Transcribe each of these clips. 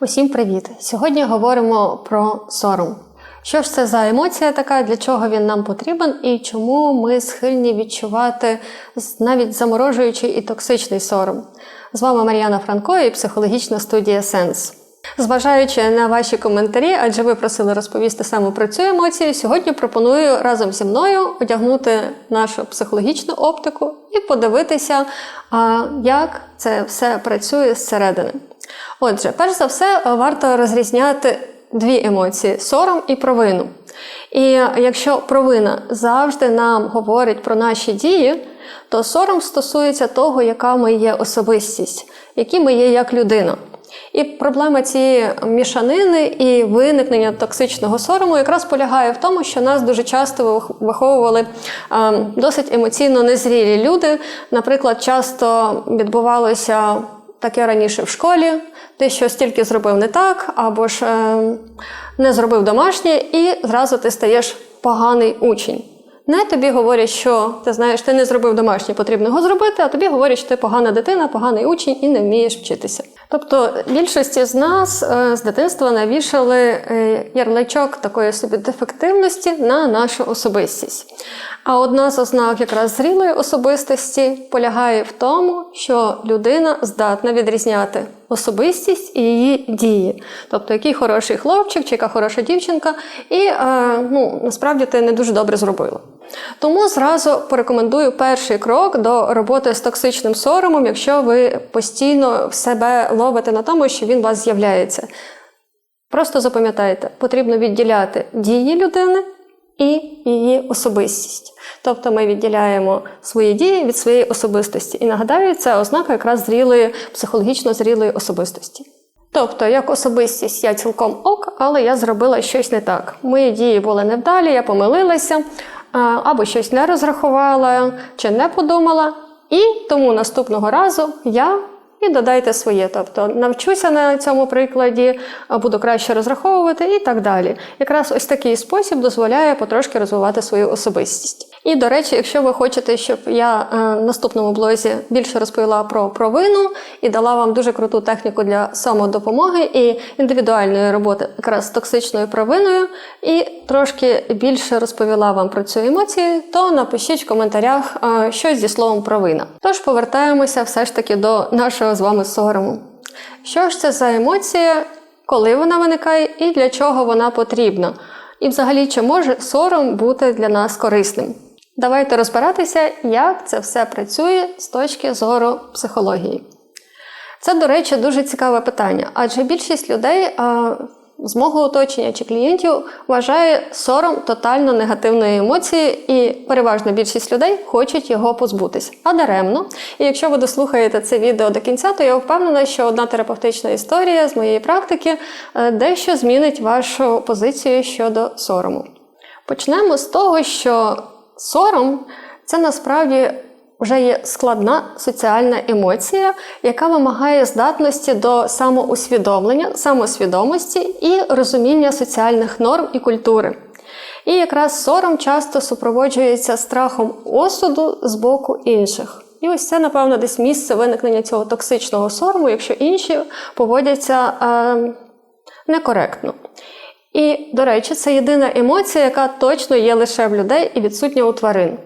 Усім привіт! Сьогодні говоримо про сором. Що ж це за емоція така, для чого він нам потрібен і чому ми схильні відчувати навіть заморожуючий і токсичний сором? З вами Мар'яна Франко і психологічна студія Сенс. Зважаючи на ваші коментарі, адже ви просили розповісти саме про цю емоцію, сьогодні пропоную разом зі мною одягнути нашу психологічну оптику і подивитися, як це все працює зсередини. Отже, перш за все, варто розрізняти дві емоції сором і провину. І якщо провина завжди нам говорить про наші дії, то сором стосується того, яка ми є особистість, які ми є як людина. І проблема цієї мішанини і виникнення токсичного сорому якраз полягає в тому, що нас дуже часто виховували е, досить емоційно незрілі люди. Наприклад, часто відбувалося таке раніше в школі, ти щось тільки зробив не так, або ж е, не зробив домашнє, і зразу ти стаєш поганий учень. Не тобі говорять, що ти знаєш, ти не зробив домашнє, потрібно його зробити, а тобі говорять, що ти погана дитина, поганий учень і не вмієш вчитися. Тобто більшості з нас е, з дитинства навішали е, ярличок такої собі дефективності на нашу особистість. А одна з ознак якраз зрілої особистості полягає в тому, що людина здатна відрізняти особистість і її дії. Тобто, який хороший хлопчик чи яка хороша дівчинка, і е, ну, насправді ти не дуже добре зробила. Тому зразу порекомендую перший крок до роботи з токсичним соромом, якщо ви постійно себе ловите на тому, що він у вас з'являється. Просто запам'ятайте, потрібно відділяти дії людини і її особистість. Тобто ми відділяємо свої дії від своєї особистості. І нагадаю, це ознака якраз зрілої, психологічно зрілої особистості. Тобто, як особистість я цілком ок, але я зробила щось не так. Мої дії були невдалі, я помилилася, або щось не розрахувала чи не подумала. І тому наступного разу я і додайте своє. Тобто навчуся на цьому прикладі, буду краще розраховувати і так далі. Якраз ось такий спосіб дозволяє потрошки розвивати свою особистість. І, до речі, якщо ви хочете, щоб я е, в наступному блозі більше розповіла про провину і дала вам дуже круту техніку для самодопомоги і індивідуальної роботи якраз з токсичною провиною, і трошки більше розповіла вам про цю емоцію, то напишіть в коментарях е, щось зі словом провина. Тож повертаємося все ж таки до нашого з вами сорому. Що ж це за емоція, коли вона виникає і для чого вона потрібна? І, взагалі, чи може сором бути для нас корисним? Давайте розбиратися, як це все працює з точки зору психології. Це, до речі, дуже цікаве питання, адже більшість людей а, з мого оточення чи клієнтів вважає сором тотально негативною емоцією, і переважна більшість людей хочуть його позбутися. А даремно. І якщо ви дослухаєте це відео до кінця, то я впевнена, що одна терапевтична історія з моєї практики е, дещо змінить вашу позицію щодо сорому. Почнемо з того, що Сором це насправді вже є складна соціальна емоція, яка вимагає здатності до самоусвідомлення, самосвідомості і розуміння соціальних норм і культури. І якраз сором часто супроводжується страхом осуду з боку інших. І ось це, напевно, десь місце виникнення цього токсичного сорому, якщо інші поводяться е, некоректно. І, до речі, це єдина емоція, яка точно є лише в людей і відсутня у тварин.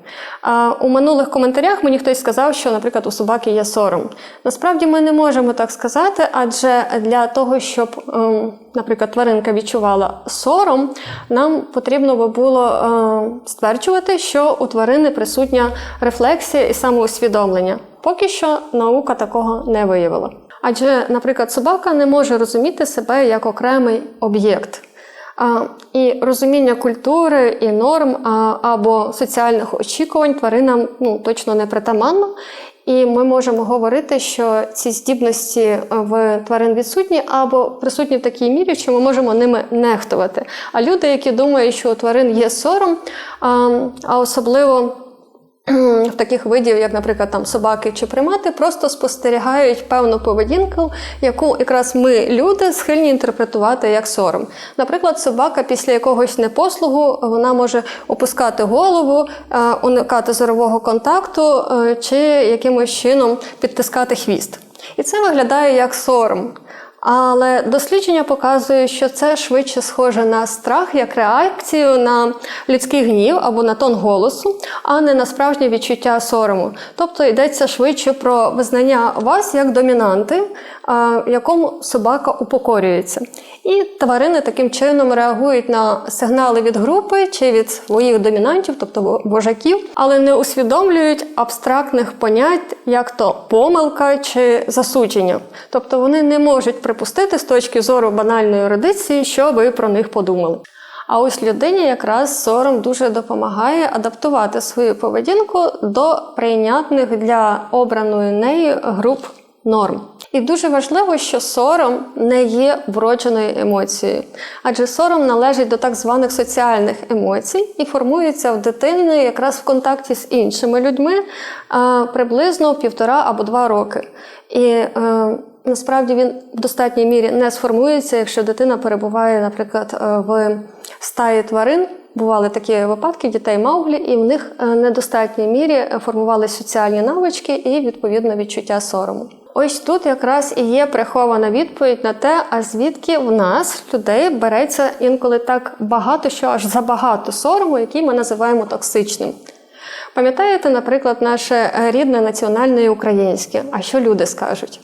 А у минулих коментарях мені хтось сказав, що, наприклад, у собаки є сором. Насправді ми не можемо так сказати, адже для того, щоб, ем, наприклад, тваринка відчувала сором, нам потрібно би було ем, стверджувати, що у тварини присутня рефлексія і самоусвідомлення. Поки що наука такого не виявила. Адже, наприклад, собака не може розуміти себе як окремий об'єкт. І розуміння культури і норм або соціальних очікувань тваринам ну, точно не притаманно. І ми можемо говорити, що ці здібності в тварин відсутні або присутні в такій мірі, що ми можемо ними нехтувати. А люди, які думають, що у тварин є сором, а особливо таких видів, як, наприклад, там собаки чи примати, просто спостерігають певну поведінку, яку якраз ми, люди, схильні інтерпретувати як сором. Наприклад, собака після якогось непослугу вона може опускати голову, е, уникати зорового контакту е, чи якимось чином підтискати хвіст. І це виглядає як сором. Але дослідження показує, що це швидше схоже на страх як реакцію на людський гнів або на тон голосу, а не на справжнє відчуття сорому. Тобто йдеться швидше про визнання вас як домінанти, якому собака упокорюється. І тварини таким чином реагують на сигнали від групи чи від своїх домінантів, тобто вожаків, але не усвідомлюють абстрактних понять, як то помилка чи засудження. Тобто вони не можуть припустити з точки зору банальної ерудиції, що ви про них подумали. А ось людині якраз сором дуже допомагає адаптувати свою поведінку до прийнятних для обраної нею груп норм. І дуже важливо, що сором не є вродженою емоцією, адже сором належить до так званих соціальних емоцій і формується в дитини якраз в контакті з іншими людьми приблизно півтора або два роки. І е, насправді він в достатній мірі не сформується, якщо дитина перебуває, наприклад, е, в стаї тварин. Бували такі випадки дітей Мауглі, і в них е, недостатній мірі формувалися соціальні навички і відповідно відчуття сорому. Ось тут якраз і є прихована відповідь на те, а звідки в нас людей береться інколи так багато, що аж забагато сорому, який ми називаємо токсичним. Пам'ятаєте, наприклад, наше е, рідне національне і українське, а що люди скажуть?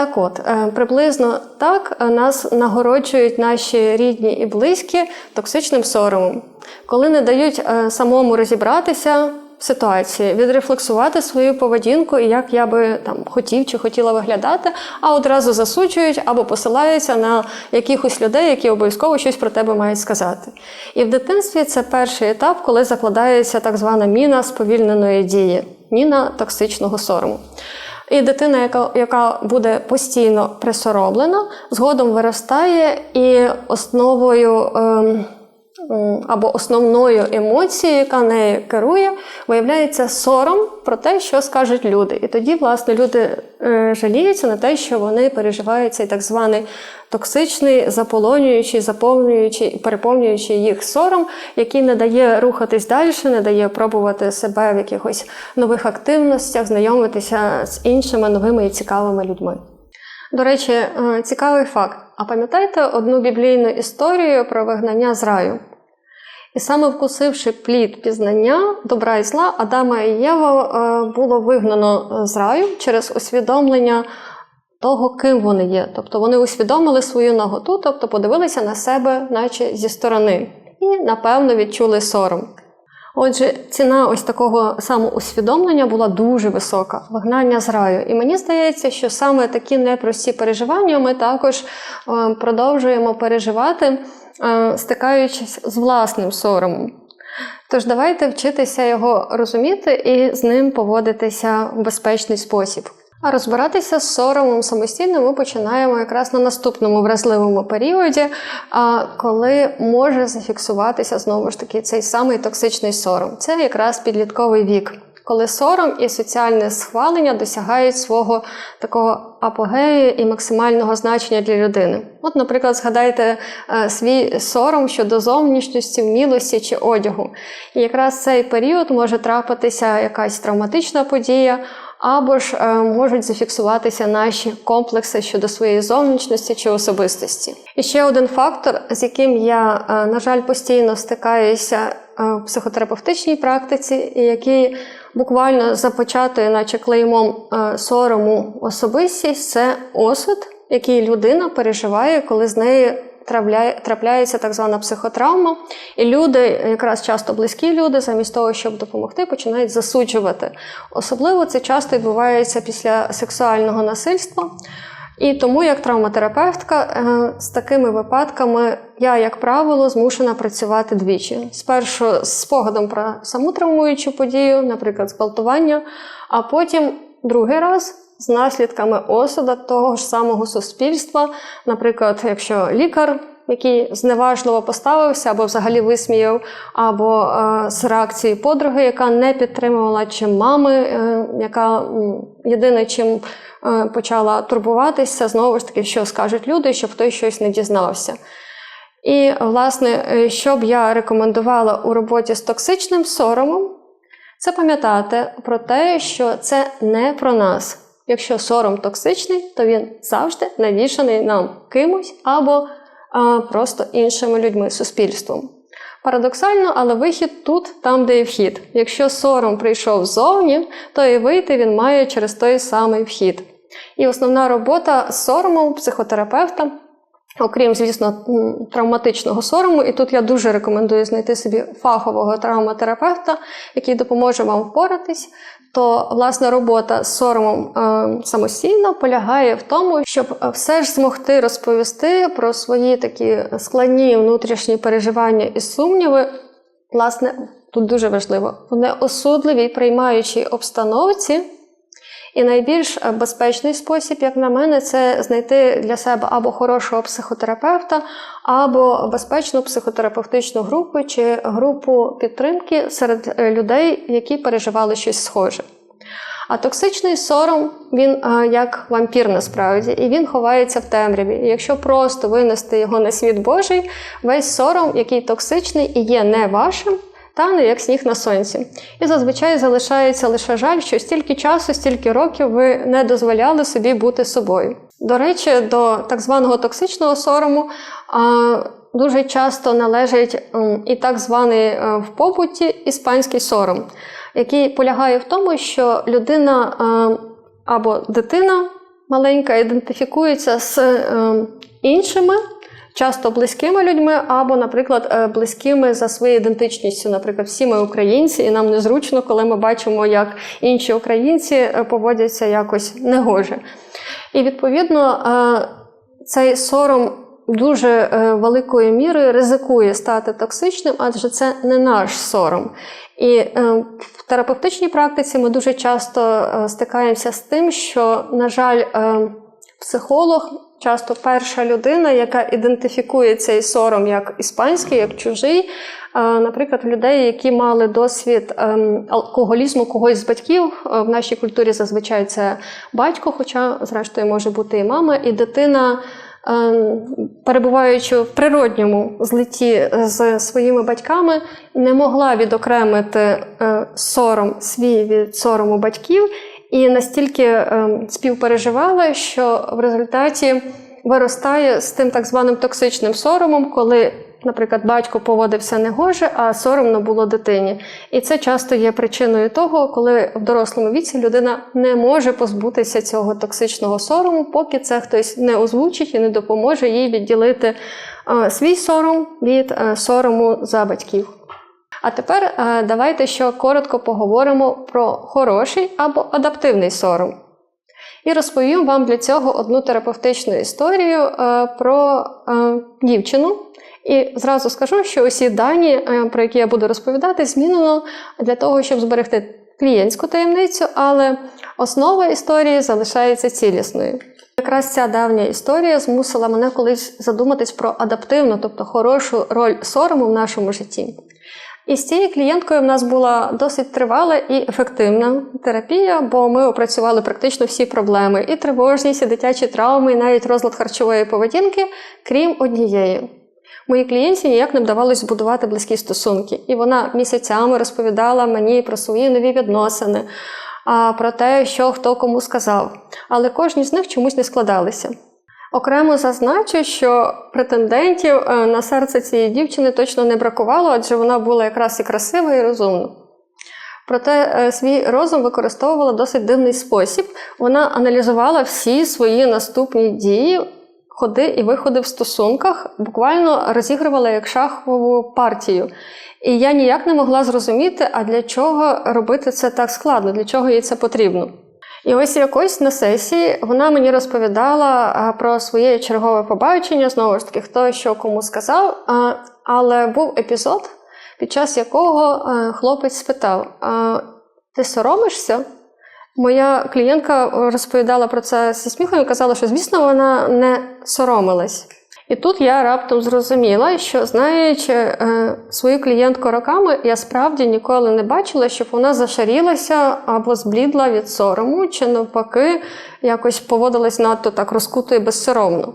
Так от, е, приблизно так е, нас нагороджують наші рідні і близькі токсичним соромом, коли не дають самому розібратися в ситуації, відрефлексувати свою поведінку і як я би там хотів чи хотіла виглядати, а одразу засуджують або посилаються на якихось людей, які обов'язково щось про тебе мають сказати. І в дитинстві це перший етап, коли закладається так звана міна сповільненої дії, міна токсичного сорому. І дитина, яка яка буде постійно присороблена, згодом виростає і основою. Е, або основною емоцією, яка нею керує, виявляється сором про те, що скажуть люди. І тоді, власне, люди е, жаліються на те, що вони переживають цей так званий токсичний, заполонюючий, заповнюючий, переповнюючий їх сором, який не дає рухатись далі, не дає пробувати себе в якихось нових активностях, знайомитися з іншими новими і цікавими людьми. До речі, е, цікавий факт. А пам'ятаєте одну біблійну історію про вигнання з раю? І саме вкусивши плід пізнання добра і зла, Адама і Єва е, було вигнано з раю через усвідомлення того, ким вони є. Тобто вони усвідомили свою наготу, тобто подивилися на себе, наче зі сторони, і, напевно, відчули сором. Отже, ціна ось такого самоусвідомлення була дуже висока вигнання з раю. І мені здається, що саме такі непрості переживання ми також е, продовжуємо переживати, е, стикаючись з власним соромом. Тож давайте вчитися його розуміти і з ним поводитися в безпечний спосіб. А розбиратися з соромом самостійно ми починаємо якраз на наступному вразливому періоді, коли може зафіксуватися знову ж таки цей самий токсичний сором. Це якраз підлітковий вік. Коли сором і соціальне схвалення досягають свого такого апогею і максимального значення для людини. От, наприклад, згадайте е, свій сором щодо зовнішності, вмілості чи одягу. І якраз цей період може трапитися якась травматична подія, або ж е, можуть зафіксуватися наші комплекси щодо своєї зовнішності чи особистості. І ще один фактор, з яким я, е, на жаль, постійно стикаюся в психотерапевтичній практиці, який буквально започатує, наче клеймом сорому особистість, це осуд, який людина переживає, коли з нею трапляється так звана психотравма, і люди, якраз часто близькі люди, замість того, щоб допомогти, починають засуджувати. Особливо це часто відбувається після сексуального насильства. І тому, як травматерапевтка, е, з такими випадками я, як правило, змушена працювати двічі. Спершу з спогадом про саму травмуючу подію, наприклад, зґвалтування, а потім другий раз з наслідками осуда того ж самого суспільства. Наприклад, якщо лікар, який зневажливо поставився або взагалі висміяв, або е, з реакції подруги, яка не підтримувала, чи мами, е, яка єдине чим е, почала турбуватися, знову ж таки, що скажуть люди, щоб хтось щось не дізнався. І, власне, е, що б я рекомендувала у роботі з токсичним соромом, це пам'ятати про те, що це не про нас. Якщо сором токсичний, то він завжди навішаний нам кимось або а, просто іншими людьми, суспільством. Парадоксально, але вихід тут, там, де і вхід. Якщо сором прийшов ззовні, то і вийти він має через той самий вхід. І основна робота з соромом психотерапевта, окрім, звісно, травматичного сорому, і тут я дуже рекомендую знайти собі фахового травматерапевта, який допоможе вам впоратись. То власне робота з соромом е, самостійно полягає в тому, щоб е, все ж змогти розповісти про свої такі складні внутрішні переживання і сумніви. Власне, тут дуже важливо в неосудливій приймаючій обстановці. І найбільш е, безпечний спосіб, як на мене, це знайти для себе або хорошого психотерапевта, або безпечну психотерапевтичну групу чи групу підтримки серед е, людей, які переживали щось схоже. А токсичний сором він е, як вампір насправді, і він ховається в темряві. І якщо просто винести його на світ Божий, весь сором, який токсичний і є не вашим, тане як сніг на сонці. І зазвичай залишається лише жаль, що стільки часу, стільки років ви не дозволяли собі бути собою. До речі, до так званого токсичного сорому дуже часто належить і так званий е, в побуті іспанський сором, який полягає в тому, що людина а, або дитина маленька ідентифікується з е, іншими часто близькими людьми, або, наприклад, е, близькими за своєю ідентичністю. Наприклад, всі ми українці, і нам незручно, коли ми бачимо, як інші українці е, поводяться якось негоже. І відповідно е, цей сором. Дуже великою мірою ризикує стати токсичним, адже це не наш сором. І в терапевтичній практиці ми дуже часто стикаємося з тим, що, на жаль, психолог часто перша людина, яка ідентифікує цей сором як іспанський, як чужий. Е, Наприклад, людей, які мали досвід ем, алкоголізму когось з батьків, е, в нашій культурі зазвичай це батько, хоча, зрештою, може бути і мама, і дитина. ем, Перебуваючи в природньому злитті з своїми батьками, не могла відокремити е, сором свій від сорому батьків, і настільки ем, співпереживала, що в результаті виростає з тим так званим токсичним соромом, коли, наприклад, батько поводився негоже, а соромно було дитині. І це часто є причиною того, коли в дорослому віці людина не може позбутися цього токсичного сорому, поки це хтось не озвучить і не допоможе їй відділити е, свій сором від е, сорому за батьків. А тепер е, давайте ще коротко поговоримо про хороший або адаптивний сором. І розповім вам для цього одну терапевтичну історію е, про е, дівчину. І зразу скажу, що усі дані, про які я буду розповідати, змінено для того, щоб зберегти клієнтську таємницю, але основа історії залишається цілісною. Якраз ця давня історія змусила мене колись задуматись про адаптивну, тобто хорошу роль сорому в нашому житті. І з цією клієнткою в нас була досить тривала і ефективна терапія, бо ми опрацювали практично всі проблеми: і тривожність, і дитячі травми, і навіть розлад харчової поведінки, крім однієї. Моїй клієнті ніяк не вдавалося збудувати близькі стосунки, і вона місяцями розповідала мені про свої нові відносини, про те, що хто кому сказав. Але кожні з них чомусь не складалися. Окремо зазначу, що претендентів е, на серце цієї дівчини точно не бракувало, адже вона була якраз і красива, і розумна. Проте е, свій розум використовувала досить дивний спосіб. Вона аналізувала всі свої наступні дії, ходи і виходи в стосунках, буквально розігрувала як шахову партію. І я ніяк не могла зрозуміти, а для чого робити це так складно, для чого їй це потрібно. І ось якось на сесії вона мені розповідала про своє чергове побачення, знову ж таки, хто що кому сказав. Але був епізод, під час якого хлопець спитав: Ти соромишся? Моя клієнтка розповідала про це зі сміхом і казала, що, звісно, вона не соромилась. І тут я раптом зрозуміла, що знаючи е, свою клієнтку роками, я справді ніколи не бачила, щоб вона зашарілася або зблідла від сорому, чи навпаки, якось поводилась надто так розкуто і безсоромно.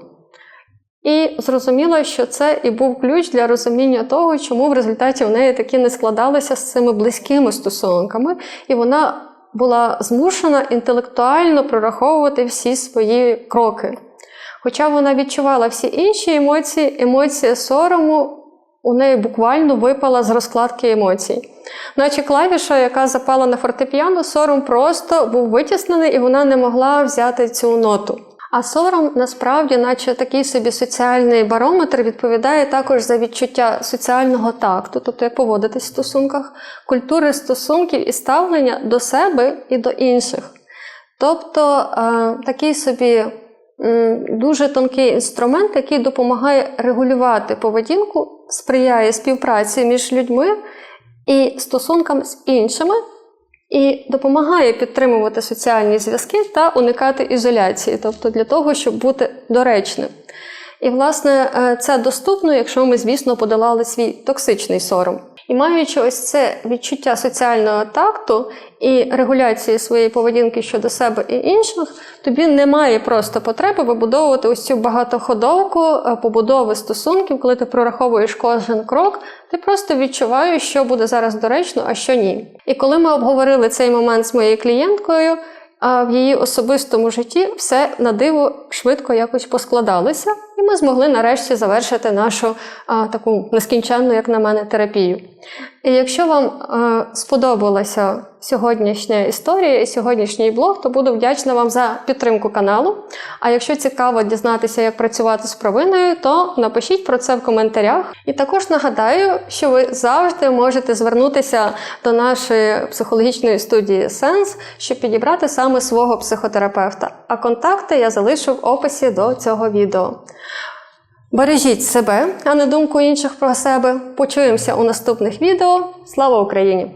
І зрозуміла, що це і був ключ для розуміння того, чому в результаті в неї таки не складалися з цими близькими стосунками, і вона була змушена інтелектуально прораховувати всі свої кроки. Хоча вона відчувала всі інші емоції, емоція сорому у неї буквально випала з розкладки емоцій. Наче клавіша, яка запала на фортепіано, сором просто був витіснений, і вона не могла взяти цю ноту. А сором насправді, наче такий собі соціальний барометр, відповідає також за відчуття соціального такту, тобто як поводитись в стосунках, культури стосунків і ставлення до себе і до інших. Тобто е, такий собі дуже тонкий інструмент, який допомагає регулювати поведінку, сприяє співпраці між людьми і стосункам з іншими, і допомагає підтримувати соціальні зв'язки та уникати ізоляції, тобто для того, щоб бути доречним. І, власне, е, це доступно, якщо ми, звісно, подолали свій токсичний сором. І маючи ось це відчуття соціального такту і регуляції своєї поведінки щодо себе і інших, тобі немає просто потреби вибудовувати ось цю багатоходовку е, побудови стосунків, коли ти прораховуєш кожен крок, ти просто відчуваєш, що буде зараз доречно, а що ні. І коли ми обговорили цей момент з моєю клієнткою, в її особистому житті все на диво швидко якось поскладалося, і ми змогли нарешті завершити нашу а, таку нескінченну, як на мене, терапію. І якщо вам а, сподобалася сьогоднішня історія і сьогоднішній блог, то буду вдячна вам за підтримку каналу. А якщо цікаво дізнатися, як працювати з провиною, то напишіть про це в коментарях. І також нагадаю, що ви завжди можете звернутися до нашої психологічної студії Сенс, щоб підібрати саме свого психотерапевта. А контакти я залишу в описі до цього відео. Бережіть себе, а не думку інших про себе. Почуємося у наступних відео. Слава Україні!